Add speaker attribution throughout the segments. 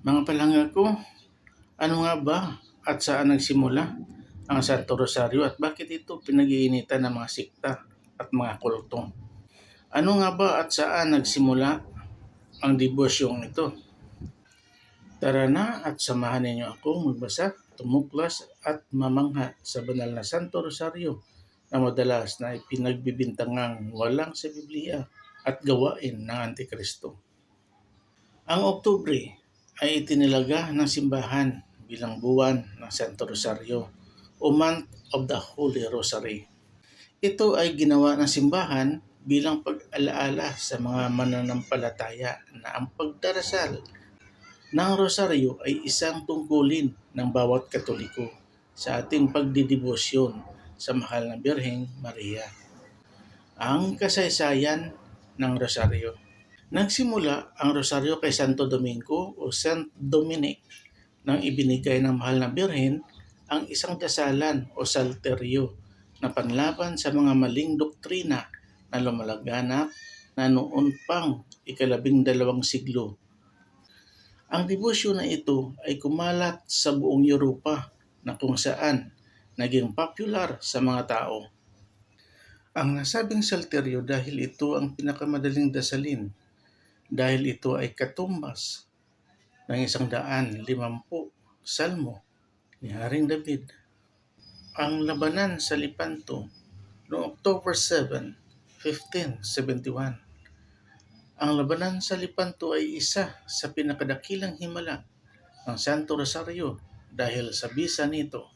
Speaker 1: Mga palangga ko, ano nga ba at saan nagsimula ang Santo Rosario at bakit ito pinag-iinitan ng mga sikta at mga kulto? Ano nga ba at saan nagsimula ang debosyong ito? Tara na at samahan ninyo akong magbasa, tumuklas at mamangha sa banal na Santo Rosario na madalas na ipinagbibintangang walang sa Biblia at gawain ng Antikristo. Ang Oktubre ay itinilaga ng simbahan bilang buwan ng Santo Rosario o Month of the Holy Rosary. Ito ay ginawa ng simbahan bilang pag-alaala sa mga mananampalataya na ang pagdarasal ng rosaryo ay isang tungkulin ng bawat katoliko sa ating pagdidibosyon sa mahal na Birheng Maria. Ang kasaysayan ng rosaryo Nagsimula ang rosaryo kay Santo Domingo o Saint Dominic nang ibinigay ng mahal na Birhen ang isang dasalan o salteryo na panlaban sa mga maling doktrina na lumalaganap na noon pang ikalabing dalawang siglo. Ang debosyo na ito ay kumalat sa buong Europa na kung saan naging popular sa mga tao. Ang nasabing salteryo dahil ito ang pinakamadaling dasalin dahil ito ay katumbas ng isang daan limampu salmo ni Haring David. Ang labanan sa Lipanto noong October 7, 1571. Ang labanan sa Lipanto ay isa sa pinakadakilang himala ng Santo Rosario dahil sa bisa nito.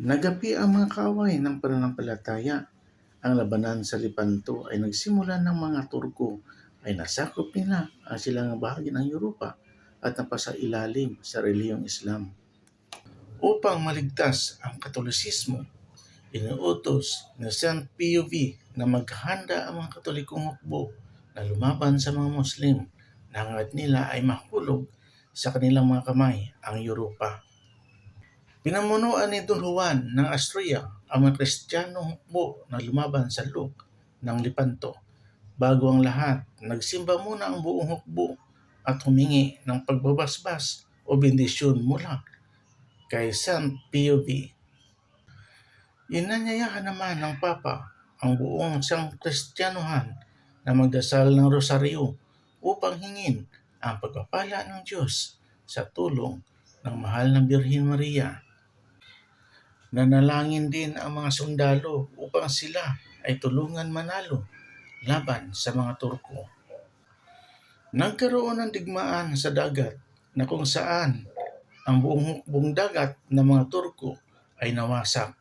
Speaker 1: Nagabi ang mga kaway ng pananampalataya. Ang labanan sa Lipanto ay nagsimula ng mga Turko ay nasakop nila ang silang bahagi ng Europa at napasa ilalim sa reliyong Islam. Upang maligtas ang Katolisismo, inuutos ni St. Pio V na maghanda ang mga Katolikong hukbo na lumaban sa mga Muslim na hangad nila ay mahulog sa kanilang mga kamay ang Europa. Pinamunuan ni Don Juan ng Austria ang mga Kristiyanong hukbo na lumaban sa loob ng Lipanto Bago ang lahat, nagsimba muna ang buong hukbo at humingi ng pagbabasbas o bendisyon mula kay San Pio V. Inanyayahan naman ng Papa ang buong sang Kristiyanohan na magdasal ng rosaryo upang hingin ang pagpapala ng Diyos sa tulong ng mahal na Birhen Maria. Nanalangin din ang mga sundalo upang sila ay tulungan manalo laban sa mga Turko. Nagkaroon ng digmaan sa dagat na kung saan ang buong hukbong dagat ng mga Turko ay nawasak.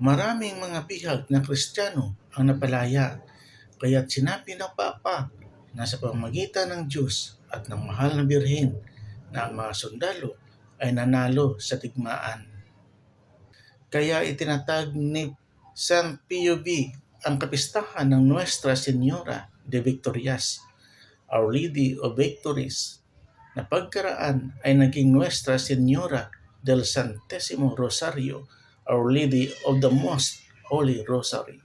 Speaker 1: Maraming mga bihag na Kristiyano ang napalaya kaya't sinabi ng Papa na sa pamagitan ng Diyos at ng mahal na Birhen na ang mga sundalo ay nanalo sa digmaan. Kaya itinatag ni San Pio V ang kapistahan ng Nuestra Señora de Victorias, Our Lady of Victories, na pagkaraan ay naging Nuestra Señora del Santissimo Rosario, Our Lady of the Most Holy Rosary.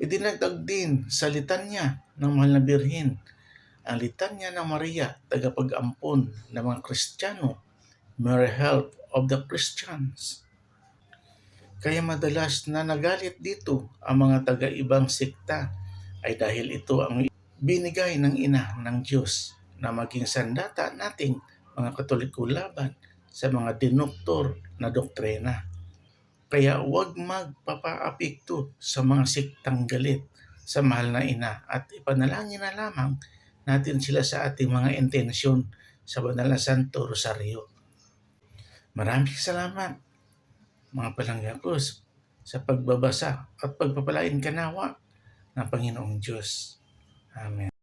Speaker 1: Idinagdag din sa litanya ng Mahal na Birhen ang litanya ng Maria, tagapag-ampon ng mga Kristiyano, Mary Help of the Christians. Kaya madalas na nagalit dito ang mga taga-ibang sekta ay dahil ito ang binigay ng ina ng Diyos na maging sandata nating mga katoliko laban sa mga dinoktor na doktrina. Kaya huwag magpapaapekto sa mga sektang galit sa mahal na ina at ipanalangin na lamang natin sila sa ating mga intensyon sa Banal na Santo Rosario. Maraming salamat mga palanggapos sa pagbabasa at pagpapalain kanawa ng Panginoong Diyos. Amen.